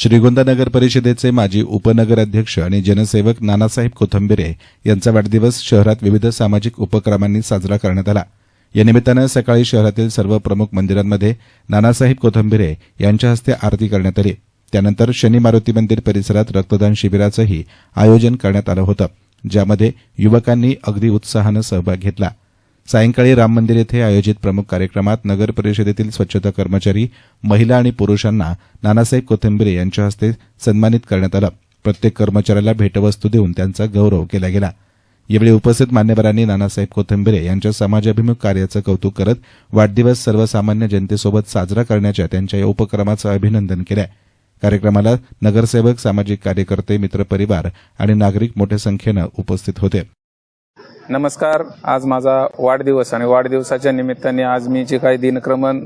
श्रीगोंदा नगर परिषदेचे माजी उपनगराध्यक्ष आणि जनसेवक नानासाहेब कोथंबिरे यांचा वाढदिवस शहरात विविध सामाजिक उपक्रमांनी साजरा करण्यात आला. या निमित्तानं सकाळी शहरातील सर्व प्रमुख मंदिरांमध्ये नानासाहेब कोथंबिरे यांच्या हस्ते आरती करण्यात आली. त्यानंतर शनी मारुती मंदिर परिसरात रक्तदान शिबिराचंही आयोजन करण्यात आलं होतं ज्यामध्ये युवकांनी अगदी उत्साहानं सहभाग घेतला. सायंकाळी राम मंदिर येथे आयोजित प्रमुख कार्यक्रमात नगर परिषदेतील स्वच्छता कर्मचारी महिला आणि पुरुषांना नानासाहेब कोथंबिरे यांच्या हस्ते सन्मानित करण्यात आलं. प्रत्येक कर्मचाऱ्याला भेटवस्तू देऊन त्यांचा गौरव केला गेला. यावेळी उपस्थित मान्यवरांनी नानासाहेब कोथंबिरे यांच्या समाजाभिमुख कार्याचं कौतुक करत वाढदिवस सर्वसामान्य जनतेसोबत साजरा करण्याच्या त्यांच्या या उपक्रमाचं अभिनंदन केलं कार्यक्रमाला नगरसेवक सामाजिक कार्यकर्ते मित्रपरिवार आणि नागरिक मोठ्या संख्येनं उपस्थित होते. नमस्कार. आज माझा वाढदिवस आणि वाढदिवसाच्या निमित्ताने आज मी जे काही दिनक्रमण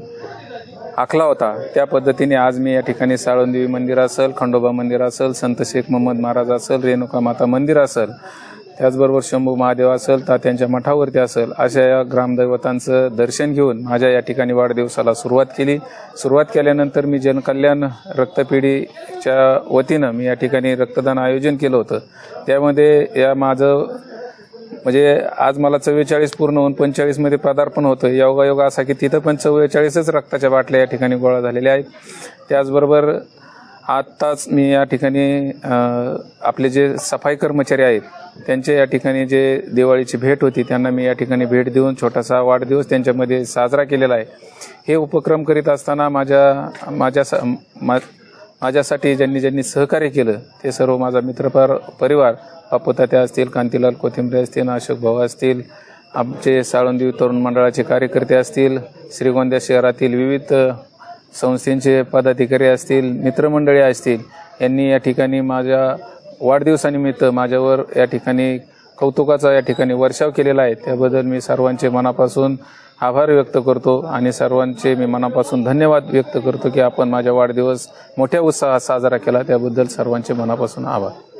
आखला होता त्या पद्धतीने आज मी या ठिकाणी साळुंदेवी मंदिर असेल खंडोबा मंदिर असेल संत शेख मोहम्मद महाराज असेल रेणुका माता मंदिर असेल त्याचबरोबर शंभू महादेव असेल तात्यांच्या मठावरती असेल अशा या ग्रामदैवतांचं दर्शन घेऊन माझ्या या ठिकाणी वाढदिवसाला सुरुवात केली. सुरुवात केल्यानंतर मी जनकल्याण रक्तपेढीच्या वतीनं मी या ठिकाणी रक्तदान आयोजन केलं होतं. त्यामध्ये या माझं म्हणजे आज मला चव्वेचाळीस पूर्ण होऊन पंचेचाळीसमध्ये पदार्पण होतं योगायोग असा की तिथं पण चव्वेचाळीसच रक्ताच्या बाटल्या या ठिकाणी गोळा झालेल्या आहेत. त्याचबरोबर आत्ताच मी या ठिकाणी आपले जे सफाई कर्मचारी आहेत त्यांचे या ठिकाणी जे दिवाळीची भेट होती त्यांना मी या ठिकाणी भेट देऊन छोटासा वाढदिवस त्यांच्यामध्ये साजरा केलेला आहे. हे उपक्रम करीत असताना माझ्या माझ्या मा- माझ्यासाठी ज्यांनी ज्यांनी सहकार्य केलं ते सर्व माझा मित्रपार परिवार बापूतात्या असतील कांतीलाल कोथिंबरे असतील अशोक भाऊ असतील आमचे साळुंदी तरुण मंडळाचे कार्यकर्ते असतील श्रीगोंदा शहरातील विविध संस्थेचे पदाधिकारी असतील मित्रमंडळी असतील यांनी या ठिकाणी माझ्या वाढदिवसानिमित्त माझ्यावर या ठिकाणी कौतुकाचा या ठिकाणी वर्षाव केलेला आहे. त्याबद्दल मी सर्वांचे मनापासून आभार व्यक्त करतो आणि सर्वांचे मी मनापासून धन्यवाद व्यक्त करतो की आपण माझा वाढदिवस मोठ्या उत्साहात साजरा केला. त्याबद्दल सर्वांचे मनापासून आभार.